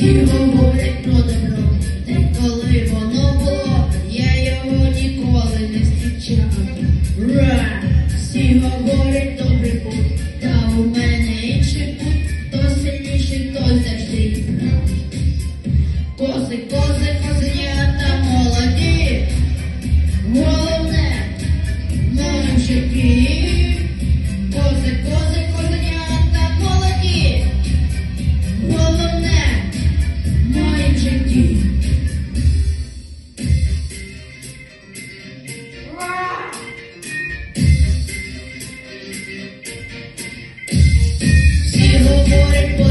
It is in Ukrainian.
Всі говорять про добро, та коли воно було, я його ніколи не зустрічав. Ра! Всі говорять добрий путь, та у мене інший путь, хто сильніший, той завжди прав. Кози, кози, козенята молоді, головне, ночі. Great